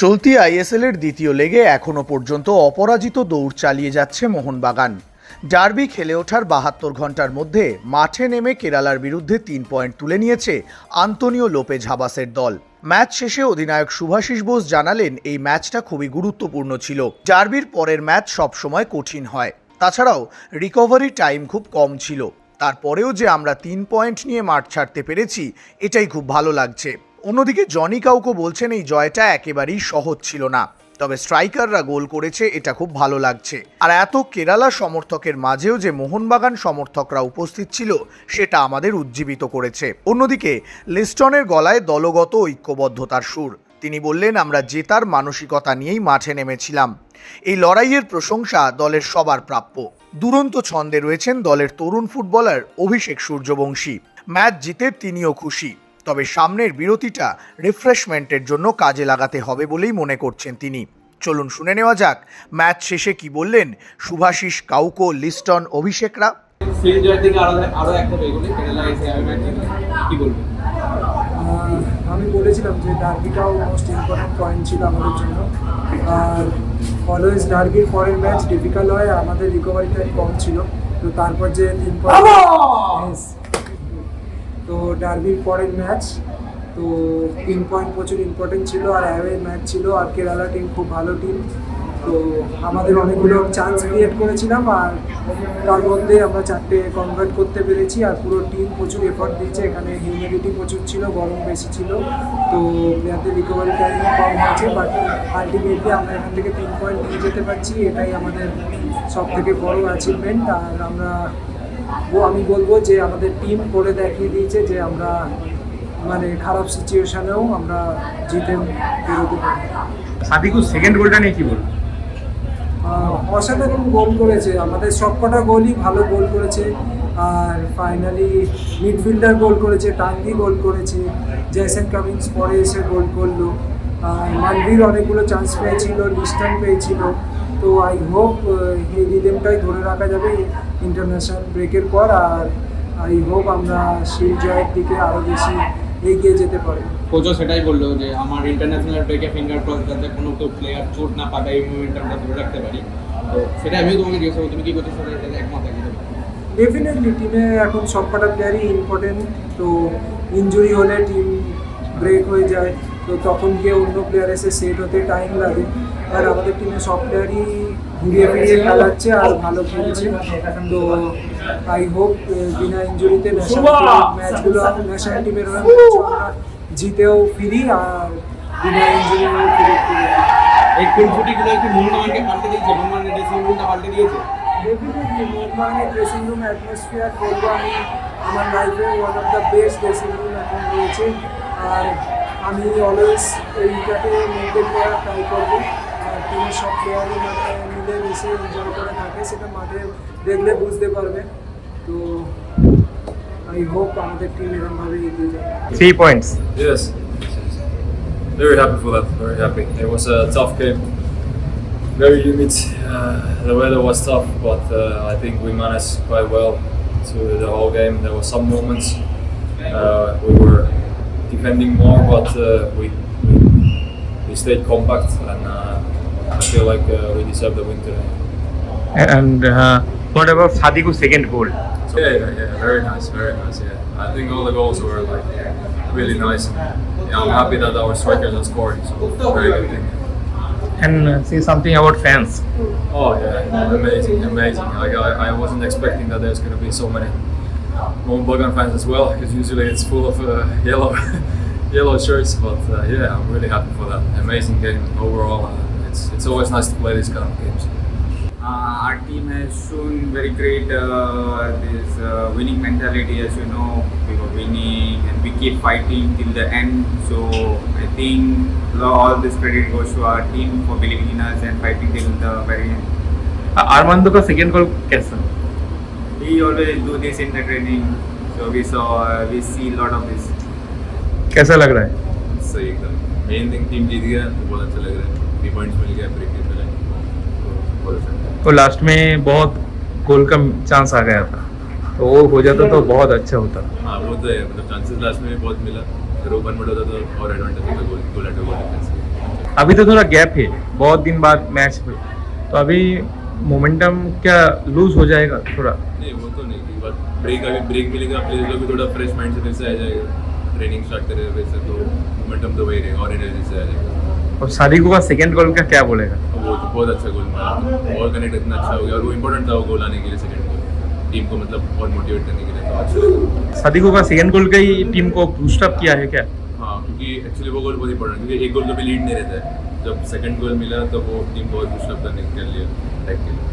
চলতি আইএসএল এর দ্বিতীয় লেগে এখনও পর্যন্ত অপরাজিত দৌড় চালিয়ে যাচ্ছে মোহনবাগান। ডার্বি খেলে ওঠার বাহাত্তর ঘণ্টার মধ্যে মাঠে নেমে কেরালার বিরুদ্ধে তিন পয়েন্ট তুলে নিয়েছে আন্তনিও লোপেজ হাবাসের দল। ম্যাচ শেষে অধিনায়ক শুভাশিস বোস জানালেন, এই ম্যাচটা খুবই গুরুত্বপূর্ণ ছিল। ডার্বির পরের ম্যাচ সবসময় কঠিন হয়। তাছাড়াও রিকভারি টাইম খুব কম ছিল। তারপরেও যে আমরা তিন পয়েন্ট নিয়ে মাঠ ছাড়তে পেরেছি, এটাই খুব ভালো লাগছে। অন্যদিকে জনি কাউকে বলছেন এই জয়টা একেবারেই সহজ ছিল না। তবে স্ট্রাইকাররা গোল করেছে, এটা খুব ভালো লাগছে। আর এত কেরালা সমর্থকের মাঝেও যে মোহনবাগান সমর্থকরা উপস্থিত ছিল, সেটা আমাদের উজ্জীবিত করেছে। অন্যদিকে, লিস্টনের গলায় দলগত ঐক্যবদ্ধতার সুর। তিনি বললেন, আমরা জেতার মানসিকতা নিয়েই মাঠে নেমেছিলাম। এই লড়াইয়ের প্রশংসা দলের সবার প্রাপ্য। দুরন্ত ছন্দে রয়েছেন দলের তরুণ ফুটবলার অভিষেক সূর্যবংশী। ম্যাচ জিতে তিনিও খুশি। তবে সামনের বিরতিটা রিফ্রেশমেন্টের জন্য কাজে লাগাতে হবে বলেই মনে করছেন তিনি। চলুন শুনে নেওয়া যাক ম্যাচ শেষে কি বললেন শুভাশিস কাউকো লিস্টন অভিষেকরা? আমি বলেছিলাম যে ডার্বিটাও মোস্ট ইম্পর্টেন্ট পয়েন্ট ছিল আমাদের জন্য। আর অলওয়েজ ডার্বির পরের ম্যাচ ডিফিকাল্ট হয় আমাদের রিকভারি টাইম কম ছিল। তো তারপর যে তিন পয়েন্ট. তো ডার্বির পরের ম্যাচ, তো তিন পয়েন্ট প্রচুর ইম্পর্টেন্ট ছিল আর অ্যাওয়ে ম্যাচ ছিল আর কেরালা টিম খুব ভালো টিম তো আমাদের অনেকগুলো চান্স ক্রিয়েট করেছিলাম আর তার মধ্যে আমরা চারটে কনভার্ট করতে পেরেছি আর পুরো টিম প্রচুর এফর্ট দিয়েছে, এখানে হিউমিডিটি প্রচুর ছিল, গরম বেশি ছিল, তো প্লেয়ারদের রিকভারি টাইম কম হয়েছে বাট আলটিমেটলি আমরা এখান থেকে তিন পয়েন্ট নিয়ে যেতে পারছি, এটাই আমাদের সব থেকে বড় অ্যাচিভমেন্ট আর আমরা ও আমি বলব যে আমাদের টিম করে দেখিয়ে দিয়েছে যে আমরা মানে খারাপ সিচুয়েশনেও আমরা জিতে বেরোতে পারি সাদিকু সেকেন্ড গোলটা নিয়ে কি বলব? অসাধারণ গোল করেছে। আমাদের সবকটা গোলই ভালো গোল করেছে। আর ফাইনালি মিডফিল্ডার গোল করেছে টাঙ্গি গোল করেছে জেসন কামিংস পরে এসে গোল করল। আর মানভীর অনেকগুলো চান্স পেয়েছিল লিস্টন পেয়েছিল। তো আই হোপ এই রিদেমটাই ধরে রাখা যাবে। ইন্টারন্যাশনাল ব্রেকের পর আর আই হোপ আমরা সেই জয়ের দিকে আরও বেশি এগিয়ে যেতে পারি। কোচও সেটাই বলল যে আমার ইন্টারন্যাশনাল ব্রেকে ফিঙ্গার ক্রস যাতে কোনো কেউ প্লেয়ার চোট না পাবে এই মুভমেন্টটা ধরে রাখতে পারি। তো সেটা আমিও তোমাকে জিজ্ঞেস করব তুমি কি করছ সেটা এটাতে একমত একদম ডেফিনেটলি টিমে এখন সবকটা প্লেয়ারই ইম্পর্টেন্ট তো ইনজুরি হলে টিম ব্রেক হয়ে যায় তো তখন গিয়ে অন্য প্লেয়ার এসে সেট হতে টাইম লাগে। আর আমাদের টিমে সব প্লেয়ারই ঘুরিয়ে ফিরিয়ে খেলাচ্ছে আর ভালো খেলছে। তো আই হোপ বিনা ইঞ্জুরিতে ম্যাচগুলো ন্যাশনাল টিমের হয়ে জিতেও ফিরি আর বিনা ইঞ্জুরি ফিরে ফিরি এই কুলফুটিগুলো একটু মোহনবাগানকে পাল্টে দিয়েছে? মোহনবাগানের ড্রেসিং রুমটা পাল্টে দিয়েছে? ডেফিনেটলি মোহনবাগানের ড্রেসিং রুম অ্যাটমসফিয়ার বলব আমি। আমার লাইফে one of the best dressing room এখন রয়েছে। আর আমি অলওয়েজ এইটাকে মেনটেন করার ট্রাই করব। আর টিমের সব প্লেয়ারই মানে মিলে মিশে এনজয় করে থাকে সেটা মাঠে দেখলে বুঝতে পারবে তো আই হোপ আমাদের টিম এরকমভাবে এগিয়ে যায় three points Yes. Very happy for that. Very happy. It was a tough game. Very humid. Uh, the weather was tough, but uh, I think we managed quite well to the whole game. There were some moments uh, we were defending more, but uh, we, we we stayed compact, and uh, I feel like uh, we deserve the win today. and uh, what about Sadiku second goal Yeah, yeah, yeah, very nice, very nice. Yeah, I think all the goals were like really nice. Yeah, I'm happy that our strikers are scoring. So very good thing. and uh, say something about fans Oh yeah, amazing, amazing. Like I, I wasn't expecting that there's going to be so many Montbagan fans as well, because usually it's full of uh, yellow, yellow shirts. But uh, yeah, I'm really happy for that. Amazing game overall Uh, it's it's always nice to play these kind of games. Uh, our team has shown very great uh, this uh, winning mentality. As you know, we were winning and we keep fighting till the end. So I think all this credit goes to our team for believing in us and fighting till the very end. Armando का second गोल कैसा We always do this in the training, so we saw uh, we see a lot of this. कैसा लग रहा है सही एकदम main thing team जीत गया तो बहुत अच्छा लग रहा है थ्री पॉइंट्स मिल गया ब्रेक के पहले तो लास्ट में बहुत गोल का चांस आ गया था। तो वो हो जाता तो बहुत अच्छा होता। हाँ वो तो है मतलब चांसेस लास्ट में भी बहुत मिला। फिर ओपन मिड होता तो और एडवांटेज होता गोल गोल एट गोल अभी तो थोड़ा गैप है बहुत दिन बाद मैच हुए तो अभी मोमेंटम क्या लूज हो जाएगा थोड़ा? नहीं वो तो नहीं की बात ब्रेक अभी ब्रेक मिलेगा प्लेयर्स लोग भी थोड़ा फ्रेश माइंड से फिर से आ जाएगा ट्रेनिंग स्टार्ट करेगा वैसे तो मोमेंटम तो वही रहेगा और एनर्जी से आ जाएगा और सादिको का सेकंड गोल का क्या बोलेगा? वो तो बहुत अच्छा गोल मारा बॉल कनेक्ट इतना अच्छा हो गया। और वो इम्पोर्टेंट था वो गोल आने के लिए सेकंड गोल टीम को मतलब और मोटिवेट करने के लिए तो अच्छा। सादिको का सेकंड गोल का ही टीम को बूस्ट अप किया है क्या? हाँ क्योंकि एक्चुअली वो गोल बहुत इंपॉर्टेंट क्योंकि एक गोल कभी लीड नहीं रहता है। जब सेकंड गोल मिला तो वो टीम बहुत बूस्टअप करने के लिए लाइक के लिए